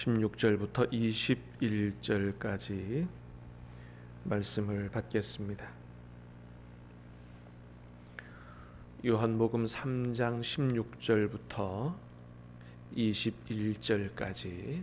16절부터 21절까지 말씀을 받겠습니다. 요한복음 3장 16절부터 21절까지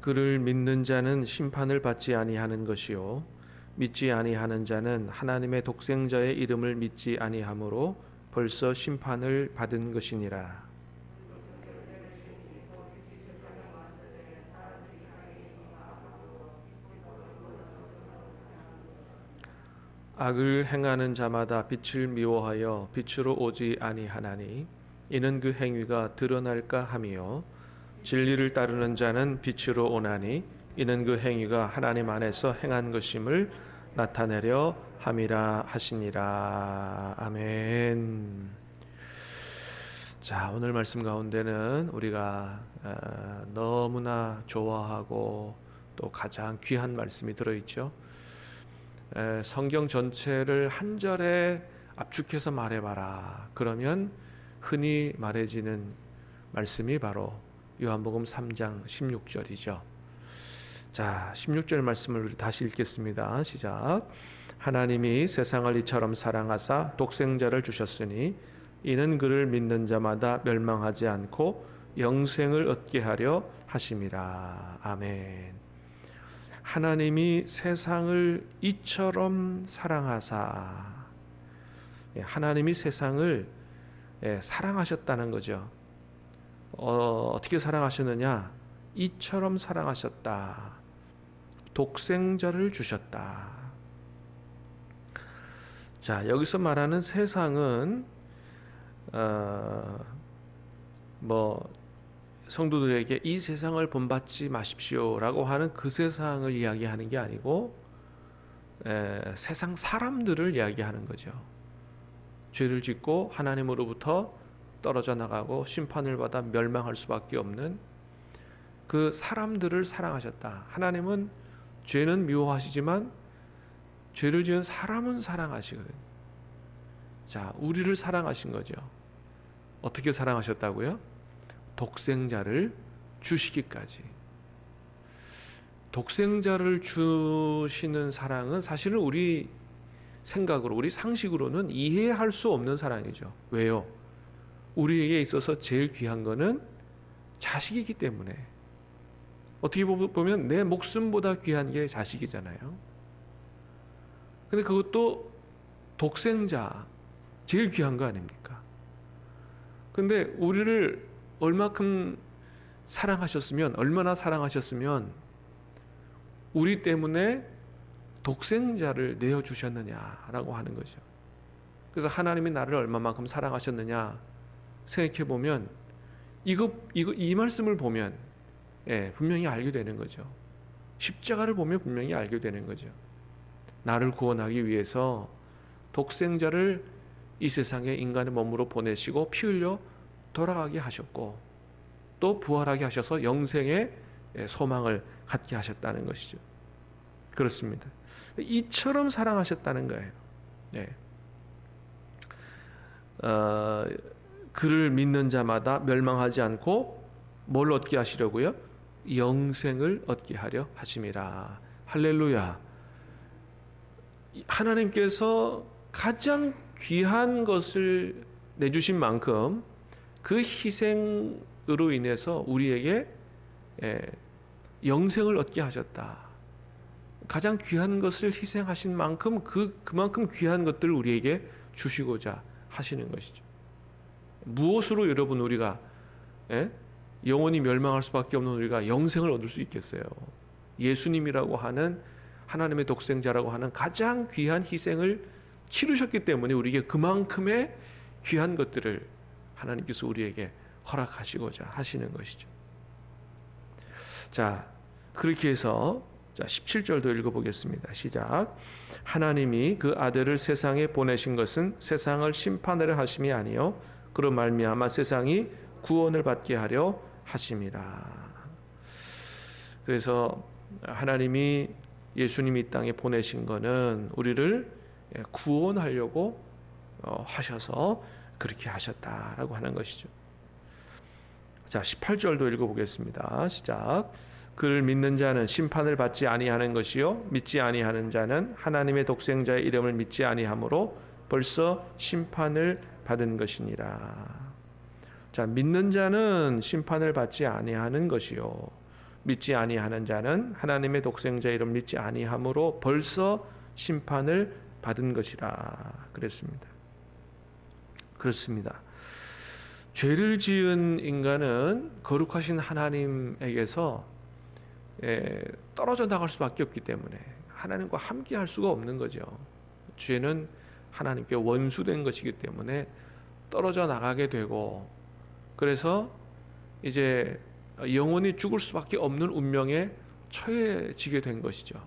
그를 믿는 자는 심판을 받지 아니하는 것이요 믿지 아니하는 자는 하나님의 독생자의 이름을 믿지 아니하므로 벌써 심판을 받은 것이니라. 악을 행하는 자마다 빛을 미워하여 빛으로 오지 아니하나니 이는 그 행위가 드러날까 함이요 진리를 따르는 자는 빛으로 오나니 이는 그 행위가 하나님 안에서 행한 것임을 나타내려 함이라 하시니라 아멘. 자 오늘 말씀 가운데는 우리가 어, 너무나 좋아하고 또 가장 귀한 말씀이 들어 있죠. 성경 전체를 한 절에 압축해서 말해 봐라. 그러면 흔히 말해지는 말씀이 바로 요한복음 3장 16절이죠. 자, 16절 말씀을 다시 읽겠습니다. 시작. 하나님이 세상을 이처럼 사랑하사 독생자를 주셨으니 이는 그를 믿는 자마다 멸망하지 않고 영생을 얻게 하려 하심이라. 아멘. 하나님이 세상을 이처럼 사랑하사 예, 하나님이 세상을 예, 사랑하셨다는 거죠. 어, 어떻게 사랑하셨느냐? 이처럼 사랑하셨다. 독생자를 주셨다. 자, 여기서 말하는 세상은 어, 뭐 성도들에게 이 세상을 본받지 마십시오라고 하는 그 세상을 이야기하는 게 아니고 에, 세상 사람들을 이야기하는 거죠. 죄를 짓고 하나님으로부터 떨어져 나가고 심판을 받아 멸망할 수밖에 없는 그 사람들을 사랑하셨다. 하나님은 죄는 미워하시지만 죄를 지은 사람은 사랑하시거든. 자, 우리를 사랑하신 거죠. 어떻게 사랑하셨다고요? 독생자를 주시기까지. 독생자를 주시는 사랑은 사실은 우리 생각으로, 우리 상식으로는 이해할 수 없는 사랑이죠. 왜요? 우리에게 있어서 제일 귀한 거는 자식이기 때문에. 어떻게 보면 내 목숨보다 귀한 게 자식이잖아요. 근데 그것도 독생자, 제일 귀한 거 아닙니까? 근데 우리를 얼마큼 사랑하셨으면 얼마나 사랑하셨으면 우리 때문에 독생자를 내어 주셨느냐라고 하는 거죠. 그래서 하나님이 나를 얼마만큼 사랑하셨느냐 생각해 보면 이거 이거 이 말씀을 보면 예, 분명히 알게 되는 거죠. 십자가를 보면 분명히 알게 되는 거죠. 나를 구원하기 위해서 독생자를 이 세상에 인간의 몸으로 보내시고 피 흘려 돌아가게 하셨고 또 부활하게 하셔서 영생의 소망을 갖게 하셨다는 것이죠. 그렇습니다. 이처럼 사랑하셨다는 거예요. 네. 어, 그를 믿는 자마다 멸망하지 않고 뭘 얻게 하시려고요? 영생을 얻게 하려 하심이라. 할렐루야. 하나님께서 가장 귀한 것을 내주신 만큼 그 희생으로 인해서 우리에게 예, 영생을 얻게 하셨다. 가장 귀한 것을 희생하신 만큼 그 그만큼 귀한 것들을 우리에게 주시고자 하시는 것이죠. 무엇으로 여러분 우리가 예? 영원히 멸망할 수밖에 없는 우리가 영생을 얻을 수 있겠어요? 예수님이라고 하는 하나님의 독생자라고 하는 가장 귀한 희생을 치르셨기 때문에 우리에게 그만큼의 귀한 것들을 하나님께서 우리에게 허락하시고자 하시는 것이죠. 자, 그렇게 해서 자, 17절도 읽어 보겠습니다. 시작. 하나님이 그 아들을 세상에 보내신 것은 세상을 심판하려 하심이 아니요 그로 말미암아 세상이 구원을 받게 하려 하심이라. 그래서 하나님이 예수님이 이 땅에 보내신 것은 우리를 구원하려고 어, 하셔서 그렇게 하셨다라고 하는 것이죠. 자, 18절도 읽어 보겠습니다. 시작. 그를 믿는 자는 심판을 받지 아니하는 것이요 믿지 아니하는 자는 하나님의 독생자의 이름을 믿지 아니하므로 벌써 심판을 받은 것이니라. 자, 믿는 자는 심판을 받지 아니하는 것이요 믿지 아니하는 자는 하나님의 독생자 이름 믿지 아니하므로 벌써 심판을 받은 것이라 그랬습니다. 그렇습니다. 죄를 지은 인간은 거룩하신 하나님에게서 예, 떨어져 나갈 수밖에 없기 때문에 하나님과 함께 할 수가 없는 거죠. 죄는 하나님께 원수된 것이기 때문에 떨어져 나가게 되고 그래서 이제 영원히 죽을 수밖에 없는 운명에 처해지게 된 것이죠.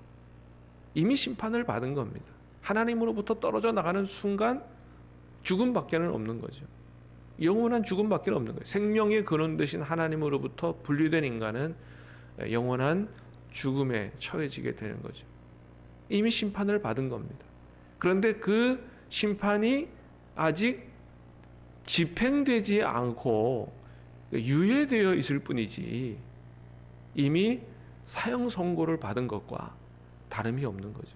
이미 심판을 받은 겁니다. 하나님으로부터 떨어져 나가는 순간 죽음밖에는 없는 거죠. 영원한 죽음밖에 없는 거예요. 생명의 근원 되신 하나님으로부터 분리된 인간은 영원한 죽음에 처해지게 되는 거죠. 이미 심판을 받은 겁니다. 그런데 그 심판이 아직 집행되지 않고 유예되어 있을 뿐이지 이미 사형 선고를 받은 것과 다름이 없는 거죠.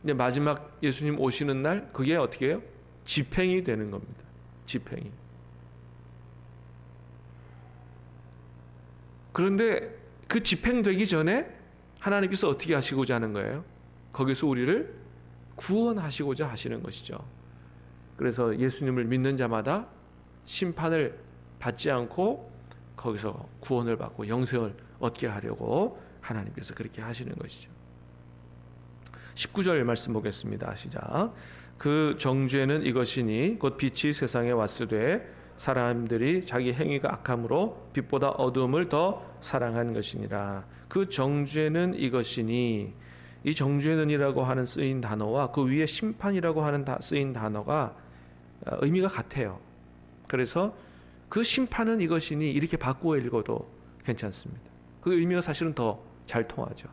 근데 마지막 예수님 오시는 날 그게 어떻게 해요? 집행이 되는 겁니다. 집행이. 그런데 그 집행되기 전에 하나님께서 어떻게 하시고자 하는 거예요? 거기서 우리를 구원하시고자 하시는 것이죠. 그래서 예수님을 믿는 자마다 심판을 받지 않고 거기서 구원을 받고 영생을 얻게 하려고 하나님께서 그렇게 하시는 것이죠. 19절 말씀 보겠습니다. 시작. 그 정죄는 이것이니 곧 빛이 세상에 왔으되 사람들이 자기 행위가 악함으로 빛보다 어둠을 더 사랑한 것이니라. 그 정죄는 이것이니 이 정죄는이라고 하는 쓰인 단어와 그 위에 심판이라고 하는 쓰인 단어가 어, 의미가 같아요. 그래서 그 심판은 이것이니 이렇게 바꾸어 읽어도 괜찮습니다. 그 의미가 사실은 더 잘 통하죠.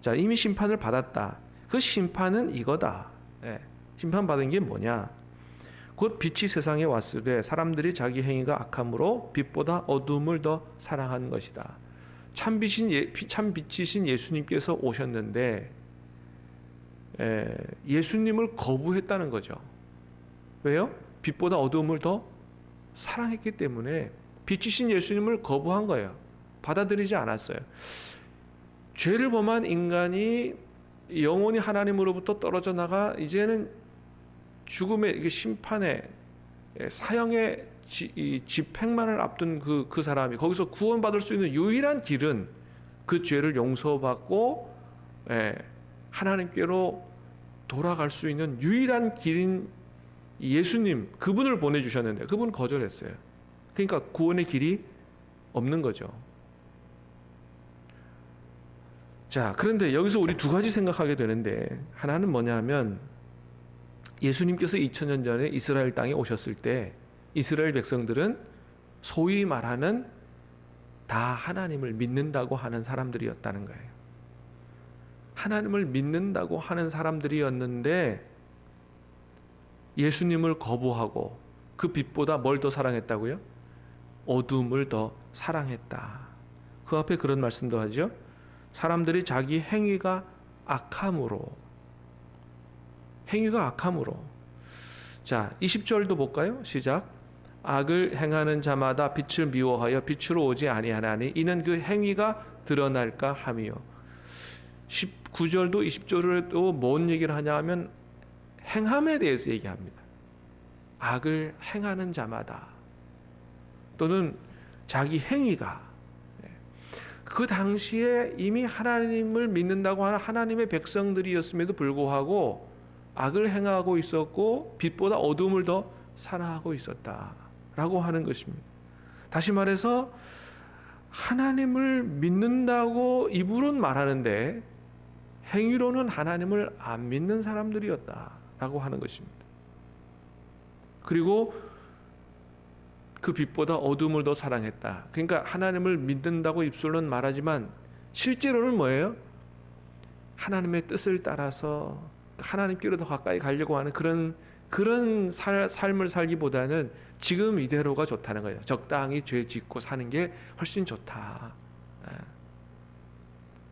자, 이미 심판을 받았다. 그 심판은 이거다. 예, 심판받은 게 뭐냐? 곧 빛이 세상에 왔으되 사람들이 자기 행위가 악함으로 빛보다 어둠을 더 사랑한 것이다. 참 빛인 예, 참 빛이신 예수님께서 오셨는데 에, 예수님을 거부했다는 거죠. 왜요? 빛보다 어둠을 더 사랑했기 때문에 빛이신 예수님을 거부한 거예요. 받아들이지 않았어요. 죄를 범한 인간이 영원히 하나님으로부터 떨어져 나가 이제는 죽음의 심판의 사형 의 집행만을 앞둔 그, 그 사람이 거기서 구원받을 수 있는 유일한 길은 그 죄를 용서받고 예, 하나님께로 돌아갈 수 있는 유일한 길인 예수님 그분을 보내주셨는데 그분 거절했어요. 그러니까 구원의 길이 없는 거죠. 자, 그런데 여기서 우리 두 가지 생각하게 되는데 하나는 뭐냐면 예수님께서 2000년 전에 이스라엘 땅에 오셨을 때 이스라엘 백성들은 소위 말하는 다 하나님을 믿는다고 하는 사람들이었다는 거예요. 하나님을 믿는다고 하는 사람들이었는데 예수님을 거부하고 그 빛보다 뭘 더 사랑했다고요? 어둠을 더 사랑했다. 그 앞에 그런 말씀도 하죠. 사람들이 자기 행위가 악함으로 행위가 악함으로. 자, 20절도 볼까요? 시작. 악을 행하는 자마다 빛을 미워하여 빛으로 오지 아니하나니 이는 그 행위가 드러날까 함이요. 19절도 20절에도 뭔 얘기를 하냐 하면 행함에 대해서 얘기합니다. 악을 행하는 자마다 또는 자기 행위가 그 당시에 이미 하나님을 믿는다고 하는 하나님의 백성들이었음에도 불구하고 악을 행하고 있었고 빛보다 어둠을 더 사랑하고 있었다 라고 하는 것입니다. 다시 말해서 하나님을 믿는다고 입으로는 말하는데 행위로는 하나님을 안 믿는 사람들이었다라고 하는 것입니다. 그리고 그 빛보다 어둠을 더 사랑했다. 그러니까 하나님을 믿는다고 입술로는 말하지만 실제로는 뭐예요? 하나님의 뜻을 따라서 하나님께로 더 가까이 가려고 하는 그런 그런 살, 삶을 살기보다는 지금 이대로가 좋다는 거예요. 적당히 죄 짓고 사는 게 훨씬 좋다.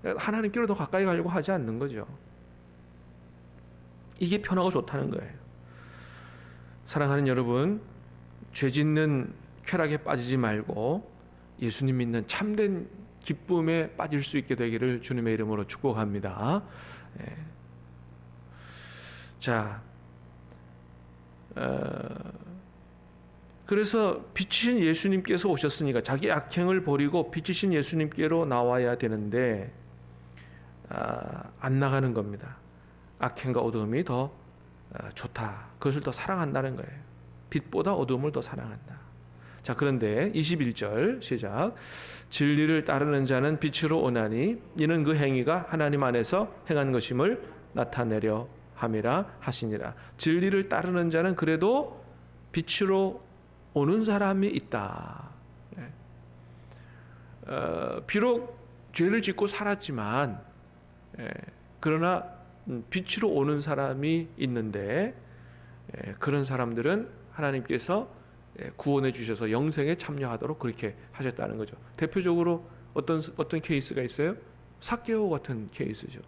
예. 하나님께로 더 가까이 가려고 하지 않는 거죠. 이게 편하고 좋다는 거예요. 사랑하는 여러분, 죄 짓는 쾌락에 빠지지 말고 예수님 믿는 참된 기쁨에 빠질 수 있게 되기를 주님의 이름으로 축복합니다. 예. 자, 어, 그래서 빛이신 예수님께서 오셨으니까 자기 악행을 버리고 빛이신 예수님께로 나와야 되는데 아, 안 나가는 겁니다. 악행과 어둠이 더 아, 좋다. 그것을 더 사랑한다는 거예요. 빛보다 어둠을 더 사랑한다. 자, 그런데 21절 시작. 진리를 따르는 자는 빛으로 오나니 이는 그 행위가 하나님 안에서 행한 것임을 나타내려 함이라 하시니라. 진리를 따르는 자는 그래도 빛으로 오는 사람이 있다. 예. 어, 비록 죄를 짓고 살았지만, 예, 그러나 음, 빛으로 오는 사람이 있는데 예, 그런 사람들은 하나님께서 예, 구원해 주셔서 영생에 참여하도록 그렇게 하셨다는 거죠. 대표적으로 어떤 어떤 케이스가 있어요? 사케오 같은 케이스죠.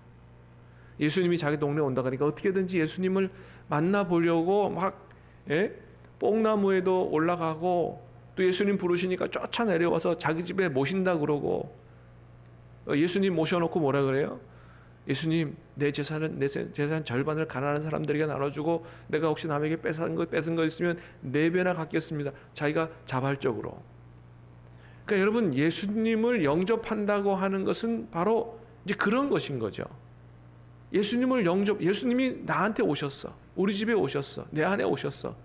예수님이 자기 동네에 온다 그러니까 어떻게든지 예수님을 만나 보려고 막 예? 뽕나무에도 올라가고 또 예수님 부르시니까 쫓아 내려와서 자기 집에 모신다 그러고 어, 예수님 모셔놓고 뭐라 그래요? 예수님 내 재산은 내 재산 절반을 가난한 사람들에게 나눠주고 내가 혹시 남에게 뺏은 거 뺏은 거 있으면 네 배나 갚겠습니다. 자기가 자발적으로. 그러니까 여러분 예수님을 영접한다고 하는 것은 바로 이제 그런 것인 거죠. 예수님을 영접, 예수님이 나한테 오셨어. 우리 집에 오셨어. 내 안에 오셨어.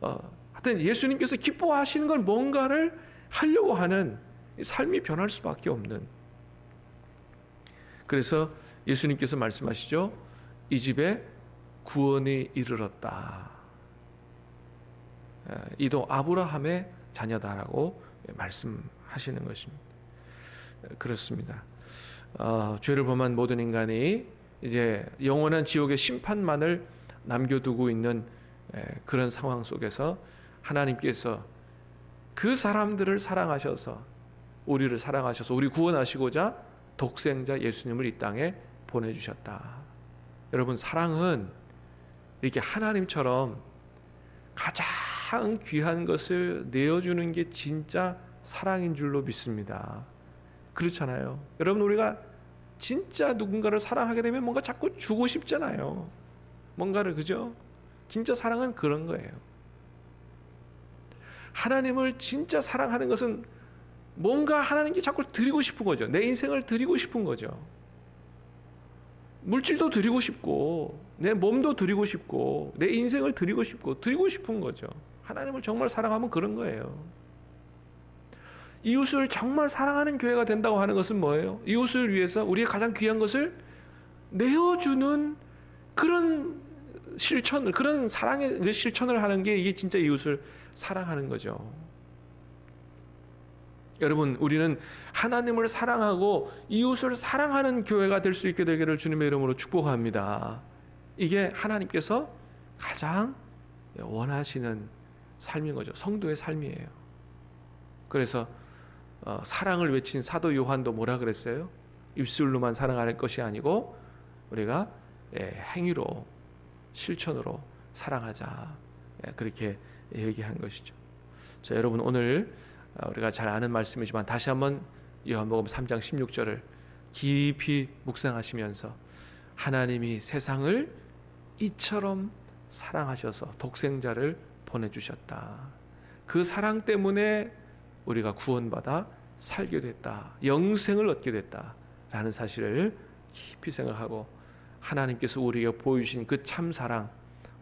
어, 하여튼 예수님께서 기뻐하시는 걸 뭔가를 하려고 하는 삶이 변할 수밖에 없는. 그래서 예수님께서 말씀하시죠. 이 집에 구원이 이르렀다. 예, 이도 아브라함의 자녀다라고 말씀하시는 것입니다. 예, 그렇습니다. 어, 죄를 범한 모든 인간이 이제 영원한 지옥의 심판만을 남겨두고 있는 예, 그런 상황 속에서 하나님께서 그 사람들을 사랑하셔서 우리를 사랑하셔서 우리 구원하시고자 독생자 예수님을 이 땅에 보내주셨다. 여러분 사랑은 이렇게 하나님처럼 가장 귀한 것을 내어주는 게 진짜 사랑인 줄로 믿습니다. 그렇잖아요. 여러분 우리가 진짜 누군가를 사랑하게 되면 뭔가 자꾸 주고 싶잖아요. 뭔가를 그죠? 진짜 사랑은 그런 거예요. 하나님을 진짜 사랑하는 것은 뭔가 하나님께 자꾸 드리고 싶은 거죠. 내 인생을 드리고 싶은 거죠. 물질도 드리고 싶고, 내 몸도 드리고 싶고, 내 인생을 드리고 싶고, 드리고 싶은 거죠. 하나님을 정말 사랑하면 그런 거예요. 이웃을 정말 사랑하는 교회가 된다고 하는 것은 뭐예요? 이웃을 위해서 우리의 가장 귀한 것을 내어주는 그런 실천, 그런 사랑의 그 실천을 하는 게 이게 진짜 이웃을 사랑하는 거죠. 여러분, 우리는 하나님을 사랑하고 이웃을 사랑하는 교회가 될 수 있게 되기를 주님의 이름으로 축복합니다. 이게 하나님께서 가장 원하시는 삶인 거죠. 성도의 삶이에요. 그래서 어, 사랑을 외친 사도 요한도 뭐라 그랬어요? 입술로만 사랑할 것이 아니고 우리가 예, 행위로 실천으로 사랑하자 예, 그렇게 얘기한 것이죠. 자 여러분 오늘 어, 우리가 잘 아는 말씀이지만 다시 한번 요한복음 3장 16절을 깊이 묵상하시면서 하나님이 세상을 이처럼 사랑하셔서 독생자를 보내주셨다. 그 사랑 때문에 우리가 구원받아 살게 됐다. 영생을 얻게 됐다라는 사실을 깊이 생각하고 하나님께서 우리에게 보여주신 그 참 사랑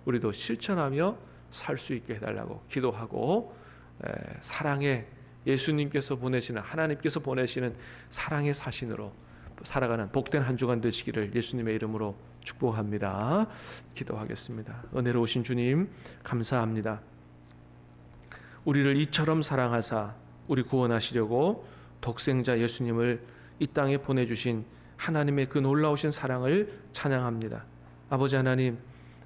우리도 실천하며 살 수 있게 해달라고 기도하고 에, 사랑의 예수님께서 보내시는 하나님께서 보내시는 사랑의 사신으로 살아가는 복된 한 주간 되시기를 예수님의 이름으로 축복합니다. 기도하겠습니다. 은혜로우신 주님 감사합니다. 우리를 이처럼 사랑하사 우리 구원하시려고 독생자 예수님을 이 땅에 보내주신 하나님의 그 놀라우신 사랑을 찬양합니다. 아버지 하나님,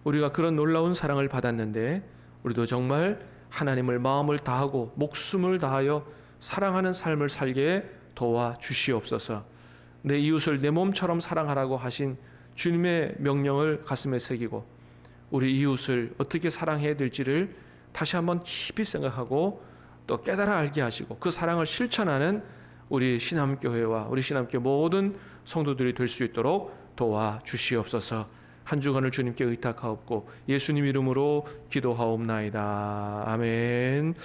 우리가 그런 놀라운 사랑을 받았는데 우리도 정말 하나님을 마음을 다하고 목숨을 다하여 사랑하는 삶을 살게 도와 주시옵소서. 내 이웃을 내 몸처럼 사랑하라고 하신 주님의 명령을 가슴에 새기고 우리 이웃을 어떻게 사랑해야 될지를 다시 한번 깊이 생각하고 또 깨달아 알게 하시고 그 사랑을 실천하는 우리 신함교회와 우리 신함교회 모든 성도들이 될 수 있도록 도와 주시옵소서. 한 주간을 주님께 의탁하옵고 예수님 이름으로 기도하옵나이다. 아멘.